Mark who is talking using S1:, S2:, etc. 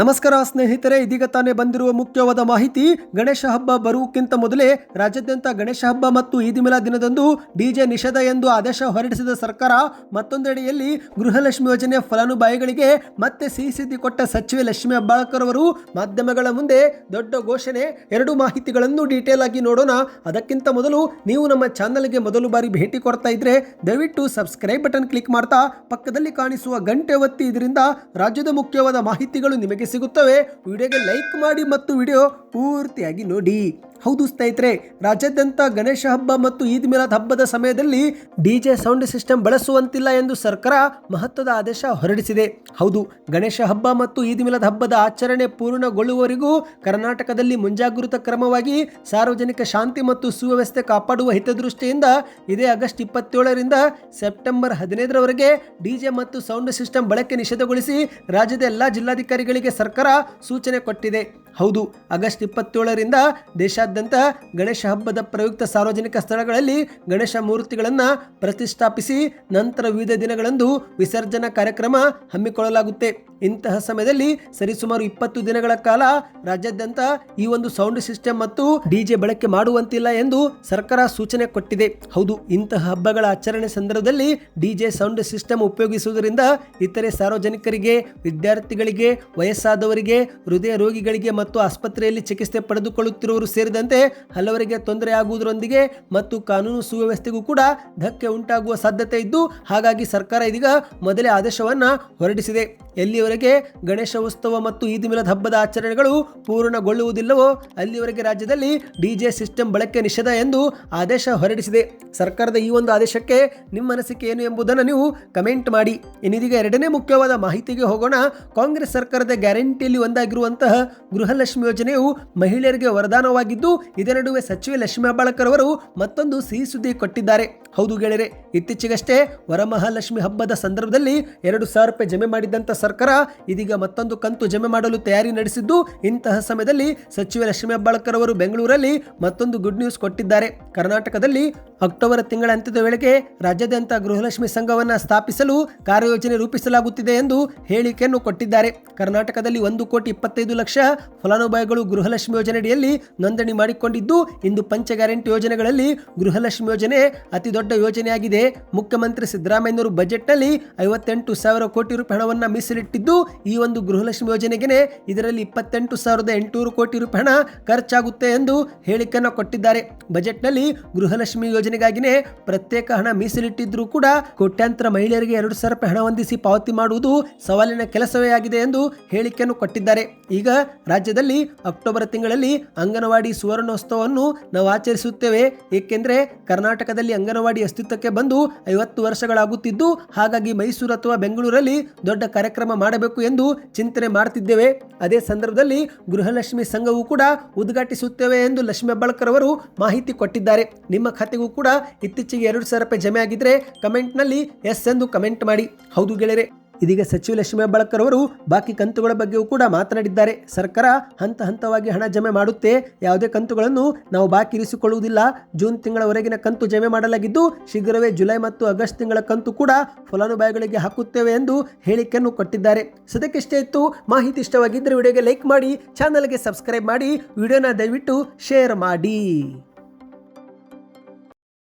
S1: ನಮಸ್ಕಾರ ಸ್ನೇಹಿತರೆ, ಇದೀಗ ತಾನೇ ಬಂದಿರುವ ಮುಖ್ಯವಾದ ಮಾಹಿತಿ. ಗಣೇಶ ಹಬ್ಬ ಬರುವುಕ್ಕಿಂತ ಮೊದಲೇ ರಾಜ್ಯಾದ್ಯಂತ ಗಣೇಶ ಹಬ್ಬ ಮತ್ತು ಈದ್ ದಿನದಂದು ಡಿಜೆ ನಿಷೇಧ ಎಂದು ಆದೇಶ ಹೊರಡಿಸಿದ ಸರ್ಕಾರ, ಮತ್ತೊಂದೆಡೆಯಲ್ಲಿ ಗೃಹಲಕ್ಷ್ಮಿ ಯೋಜನೆ ಫಲಾನುಭವಿಗಳಿಗೆ ಮತ್ತೆ ಸಿಹಿ ಕೊಟ್ಟ ಸಚಿವೆ ಲಕ್ಷ್ಮಿ ಹೆಬ್ಬಾಳ್ಕರ್ ಅವರು ಮಾಧ್ಯಮಗಳ ಮುಂದೆ ದೊಡ್ಡ ಘೋಷಣೆ. ಎರಡು ಮಾಹಿತಿಗಳನ್ನು ಡೀಟೇಲ್ ಆಗಿ ನೋಡೋಣ. ಅದಕ್ಕಿಂತ ಮೊದಲು ನೀವು ನಮ್ಮ ಚಾನಲ್ಗೆ ಮೊದಲು ಬಾರಿ ಭೇಟಿ ಕೊಡ್ತಾ ಇದ್ರೆ ದಯವಿಟ್ಟು ಸಬ್ಸ್ಕ್ರೈಬ್ ಬಟನ್ ಕ್ಲಿಕ್ ಮಾಡ್ತಾ, ಪಕ್ಕದಲ್ಲಿ ಕಾಣಿಸುವ ಗಂಟೆ ಒತ್ತಿ ಇದರಿಂದ ರಾಜ್ಯದ ಮುಖ್ಯವಾದ ಮಾಹಿತಿಗಳು ನಿಮಗೆ ಸಿಗುತ್ತವೆ. ವಿಡಿಯೋಗೆ ಲೈಕ್ ಮಾಡಿ ಮತ್ತು ವಿಡಿಯೋ ಪೂರ್ತಿಯಾಗಿ ನೋಡಿ. ಹೌದು ಸ್ನೇಹಿತರೆ, ರಾಜ್ಯಾದ್ಯಂತ ಗಣೇಶ ಹಬ್ಬ ಮತ್ತು ಈದ್ ಮಿಲಾದ್ ಹಬ್ಬದ ಸಮಯದಲ್ಲಿ ಡಿಜೆ ಸೌಂಡ್ ಸಿಸ್ಟಮ್ ಬಳಸುವಂತಿಲ್ಲ ಎಂದು ಸರ್ಕಾರ ಮಹತ್ವದ ಆದೇಶ ಹೊರಡಿಸಿದೆ. ಹೌದು, ಗಣೇಶ ಹಬ್ಬ ಮತ್ತು ಈದ್ ಮಿಲಾದ್ ಹಬ್ಬದ ಆಚರಣೆ ಪೂರ್ಣಗೊಳ್ಳುವವರೆಗೂ ಕರ್ನಾಟಕದಲ್ಲಿ ಮುಂಜಾಗೃತ ಕ್ರಮವಾಗಿ ಸಾರ್ವಜನಿಕ ಶಾಂತಿ ಮತ್ತು ಸುವ್ಯವಸ್ಥೆ ಕಾಪಾಡುವ ಹಿತದೃಷ್ಟಿಯಿಂದ ಇದೇ ಆಗಸ್ಟ್ ಇಪ್ಪತ್ತೇಳರಿಂದ ಸೆಪ್ಟೆಂಬರ್ ಹದಿನೈದರವರೆಗೆ ಡಿಜೆ ಮತ್ತು ಸೌಂಡ್ ಸಿಸ್ಟಮ್ ಬಳಕೆ ನಿಷೇಧಗೊಳಿಸಿ ರಾಜ್ಯದ ಎಲ್ಲಾ ಜಿಲ್ಲಾಧಿಕಾರಿಗಳಿಗೆ ಸರ್ಕಾರ ಸೂಚನೆ ಕೊಟ್ಟಿದೆ. ಹೌದು, ಆಗಸ್ಟ್ ಇಪ್ಪತ್ತೇಳರಿಂದ ದೇಶಾದ್ಯಂತ ಗಣೇಶ ಹಬ್ಬದ ಪ್ರಯುಕ್ತ ಸಾರ್ವಜನಿಕ ಸ್ಥಳಗಳಲ್ಲಿ ಗಣೇಶ ಮೂರ್ತಿಗಳನ್ನು ಪ್ರತಿಷ್ಠಾಪಿಸಿ ನಂತರ ವಿವಿಧ ದಿನಗಳಂದು ವಿಸರ್ಜನಾ ಕಾರ್ಯಕ್ರಮ ಹಮ್ಮಿಕೊಳ್ಳಲಾಗುತ್ತೆ. ಇಂತಹ ಸಮಯದಲ್ಲಿ ಸರಿಸುಮಾರು ಇಪ್ಪತ್ತು ದಿನಗಳ ಕಾಲ ರಾಜ್ಯಾದ್ಯಂತ ಈ ಒಂದು ಸೌಂಡ್ ಸಿಸ್ಟಮ್ ಮತ್ತು ಡಿಜೆ ಬಳಕೆ ಮಾಡುವಂತಿಲ್ಲ ಎಂದು ಸರ್ಕಾರ ಸೂಚನೆ ಕೊಟ್ಟಿದೆ. ಹೌದು, ಇಂತಹ ಹಬ್ಬಗಳ ಆಚರಣೆ ಸಂದರ್ಭದಲ್ಲಿ ಡಿಜೆ ಸೌಂಡ್ ಸಿಸ್ಟಮ್ ಉಪಯೋಗಿಸುವುದರಿಂದ ಇತರೆ ಸಾರ್ವಜನಿಕರಿಗೆ, ವಿದ್ಯಾರ್ಥಿಗಳಿಗೆ, ವಯಸ್ಸಾದವರಿಗೆ, ಹೃದಯ ರೋಗಿಗಳಿಗೆ ಮತ್ತು ಆಸ್ಪತ್ರೆಯಲ್ಲಿ ಚಿಕಿತ್ಸೆ ಪಡೆದುಕೊಳ್ಳುತ್ತಿರುವವರು ಸೇರಿದಂತೆ ಹಲವರಿಗೆ ತೊಂದರೆಯಾಗುವುದರೊಂದಿಗೆ ಮತ್ತು ಕಾನೂನು ಸುವ್ಯವಸ್ಥೆಗೂ ಕೂಡ ಧಕ್ಕೆ ಉಂಟಾಗುವ ಸಾಧ್ಯತೆ ಇದ್ದು, ಹಾಗಾಗಿ ಸರ್ಕಾರ ಇದೀಗ ಮೊದಲೇ ಆದೇಶವನ್ನು ಹೊರಡಿಸಿದೆ. ಎಲ್ಲಿಯವರೆಗೆ ಗಣೇಶ ಉತ್ಸವ ಮತ್ತು ಈದ್ ಮಿಲದ್ ಹಬ್ಬದ ಆಚರಣೆಗಳು ಪೂರ್ಣಗೊಳ್ಳುವುದಿಲ್ಲವೋ ಅಲ್ಲಿವರೆಗೆ ರಾಜ್ಯದಲ್ಲಿ ಡಿಜೆ ಸಿಸ್ಟಮ್ ಬಳಕೆ ನಿಷೇಧ ಎಂದು ಆದೇಶ ಹೊರಡಿಸಿದೆ. ಸರ್ಕಾರದ ಈ ಒಂದು ಆದೇಶಕ್ಕೆ ನಿಮ್ಮ ಅನಿಸಿಕೆ ಏನು ಎಂಬುದನ್ನು ನೀವು ಕಮೆಂಟ್ ಮಾಡಿ. ಇನ್ನಿದೀಗ ಎರಡನೇ ಮುಖ್ಯವಾದ ಮಾಹಿತಿಗೆ ಹೋಗೋಣ. ಕಾಂಗ್ರೆಸ್ ಸರ್ಕಾರದ ಗ್ಯಾರಂಟಿಯಲ್ಲಿ ಒಂದಾಗಿರುವಂತಹ ಗೃಹಲಕ್ಷ್ಮಿ ಯೋಜನೆಯು ಮಹಿಳೆಯರಿಗೆ ವರದಾನವಾಗಿದ್ದು ಇದರ ನಡುವೆ ಸಚಿವೆ ಲಕ್ಷ್ಮಿ ಹಬ್ಬಾಳಕರ್ ಅವರು ಮತ್ತೊಂದು ಸಿಹಿ ಸುದ್ದಿ ಕೊಟ್ಟಿದ್ದಾರೆ. ಹೌದು ಗೆಳೆಯರೆ, ಇತ್ತೀಚೆಗಷ್ಟೇ ವರಮಹಾಲಕ್ಷ್ಮಿ ಹಬ್ಬದ ಸಂದರ್ಭದಲ್ಲಿ ಎರಡು ಸಾವಿರ ರೂಪಾಯಿ ಜಮೆ ಮಾಡಿದ್ದಂಥ ಸರ್ಕಾರ ಇದೀಗ ಮತ್ತೊಂದು ಕಂತು ಜಮೆ ಮಾಡಲು ತಯಾರಿ ನಡೆಸಿದ್ದು, ಇಂತಹ ಸಮಯದಲ್ಲಿ ಸಚಿವೆ ಲಕ್ಷ್ಮೀ ಹೆಬ್ಬಾಳ್ಕರ್ ಅವರು ಬೆಂಗಳೂರಲ್ಲಿ ಮತ್ತೊಂದು ಗುಡ್ ನ್ಯೂಸ್ ಕೊಟ್ಟಿದ್ದಾರೆ. ಕರ್ನಾಟಕದಲ್ಲಿ ಅಕ್ಟೋಬರ್ ತಿಂಗಳ ಅಂತ್ಯದ ವೇಳೆಗೆ ರಾಜ್ಯಾದ್ಯಂತ ಗೃಹಲಕ್ಷ್ಮಿ ಸಂಘವನ್ನು ಸ್ಥಾಪಿಸಲು ಕಾರ್ಯಯೋಜನೆ ರೂಪಿಸಲಾಗುತ್ತಿದೆ ಎಂದು ಹೇಳಿಕೆಯನ್ನು ಕೊಟ್ಟಿದ್ದಾರೆ. ಕರ್ನಾಟಕದಲ್ಲಿ ಒಂದು ಕೋಟಿ ಇಪ್ಪತ್ತೈದು ಲಕ್ಷ ಫಲಾನುಭವಿಗಳು ಗೃಹಲಕ್ಷ್ಮಿ ಯೋಜನೆಯಡಿಯಲ್ಲಿ ನೋಂದಣಿ ಮಾಡಿಕೊಂಡಿದ್ದು, ಇಂದು ಪಂಚ ಗ್ಯಾರಂಟಿ ಯೋಜನೆಗಳಲ್ಲಿ ಗೃಹಲಕ್ಷ್ಮಿ ಯೋಜನೆ ಅತಿ ದೊಡ್ಡ ಯೋಜನೆಯಾಗಿದೆ. ಮುಖ್ಯಮಂತ್ರಿ ಸಿದ್ದರಾಮಯ್ಯನವರು ಬಜೆಟ್ನಲ್ಲಿ ಐವತ್ತೆಂಟು ಸಾವಿರ ಕೋಟಿ ರೂಪಾಯಿ ಹಣವನ್ನು ಮೀಸಲಿಟ್ಟಿದ್ದು ಈ ಒಂದು ಗೃಹಲಕ್ಷ್ಮಿ ಯೋಜನೆಗೆ ಇದರಲ್ಲಿ ಇಪ್ಪತ್ತೆಂಟು ಸಾವಿರದ ಎಂಟುನೂರು ಕೋಟಿ ರೂಪಾಯಿ ಹಣ ಖರ್ಚಾಗುತ್ತೆ ಎಂದು ಹೇಳಿಕೆಯನ್ನು ಕೊಟ್ಟಿದ್ದಾರೆ. ಬಜೆಟ್ನಲ್ಲಿ ಗೃಹಲಕ್ಷ್ಮಿ ಯೋಜನೆಗಾಗಿನೇ ಪ್ರತ್ಯೇಕ ಹಣ ಮೀಸಲಿಟ್ಟಿದ್ರೂ ಕೂಡ ಕೋಟ್ಯಾಂತರ ಮಹಿಳೆಯರಿಗೆ ಎರಡು ಸಾವಿರ ರೂಪಾಯಿ ಹಣ ಹೊಂದಿಸಿ ಪಾವತಿ ಮಾಡುವುದು ಸವಾಲಿನ ಕೆಲಸವೇ ಆಗಿದೆ ಎಂದು ಹೇಳಿಕೆಯನ್ನು ಕೊಟ್ಟಿದ್ದಾರೆ. ಈಗ ರಾಜ್ಯದಲ್ಲಿ ಅಕ್ಟೋಬರ್ ತಿಂಗಳಲ್ಲಿ ಅಂಗನವಾಡಿ ಸುವರ್ಣೋತ್ಸವವನ್ನು ನಾವು ಆಚರಿಸುತ್ತೇವೆ. ಏಕೆಂದರೆ ಕರ್ನಾಟಕದಲ್ಲಿ ಅಂಗನವಾಡಿ ಅಸ್ತಿತ್ವಕ್ಕೆ ಬಂದು ಐವತ್ತು ವರ್ಷಗಳಾಗುತ್ತಿದ್ದು, ಹಾಗಾಗಿ ಮೈಸೂರು ಅಥವಾ ಬೆಂಗಳೂರಲ್ಲಿ ದೊಡ್ಡ ಕಾರ್ಯಕ್ರಮ ಮಾಡಬೇಕು ಎಂದು ಚಿಂತನೆ ಮಾಡುತ್ತಿದ್ದೇವೆ ಅದೇ ಸಂದರ್ಭದಲ್ಲಿ ಗೃಹಲಕ್ಷ್ಮಿ ಸಂಘವು ಕೂಡ ಉದ್ಘಾಟಿಸುತ್ತೇವೆ ಎಂದು ಲಕ್ಷ್ಮಿ ಹೆಬ್ಬಾಳ್ಕರ್ ಅವರು ಮಾಹಿತಿ ಕೊಟ್ಟಿದ್ದಾರೆ. ನಿಮ್ಮ ಖಾತೆಗೂ ಕೂಡ ಇತ್ತೀಚೆಗೆ ಎರಡು ಸಾವಿರ ರೂಪಾಯಿ ಜಮೆ ಆಗಿದ್ರೆ ಕಮೆಂಟ್ನಲ್ಲಿ ಎಸ್ ಎಂದು ಕಮೆಂಟ್ ಮಾಡಿ. ಹೌದು ಗೆಳೆಯರೆ. ಇದೀಗ ಸಚಿವ ಲಕ್ಷ್ಮೀ ಹೆಬ್ಬಾಳ್ಕರ್ ಅವರು ಬಾಕಿ ಕಂತುಗಳ ಬಗ್ಗೆಯೂ ಕೂಡ ಮಾತನಾಡಿದ್ದಾರೆ. ಸರ್ಕಾರ ಹಂತ ಹಂತವಾಗಿ ಹಣ ಜಮೆ ಮಾಡುತ್ತೆ. ಯಾವುದೇ ಕಂತುಗಳನ್ನು ನಾವು ಬಾಕಿ ಇರಿಸಿಕೊಳ್ಳುವುದಿಲ್ಲ. ಜೂನ್ ತಿಂಗಳವರೆಗಿನ ಕಂತು ಜಮೆ ಮಾಡಲಾಗಿದ್ದು, ಶೀಘ್ರವೇ ಜುಲೈ ಮತ್ತು ಆಗಸ್ಟ್ ತಿಂಗಳ ಕಂತು ಕೂಡ ಫಲಾನುಭವಿಗಳಿಗೆ ಹಾಕುತ್ತೇವೆ ಎಂದು ಹೇಳಿಕೆಯನ್ನು ಕೊಟ್ಟಿದ್ದಾರೆ. ಸದ್ಯಕ್ಕಿಷ್ಟೇ ಇತ್ತು. ಮಾಹಿತಿ ಇಷ್ಟವಾಗಿದ್ದರೆ ವಿಡಿಯೋಗೆ ಲೈಕ್ ಮಾಡಿ, ಚಾನಲ್ಗೆ ಸಬ್ಸ್ಕ್ರೈಬ್ ಮಾಡಿ, ವಿಡಿಯೋನ ದಯವಿಟ್ಟು ಶೇರ್ ಮಾಡಿ.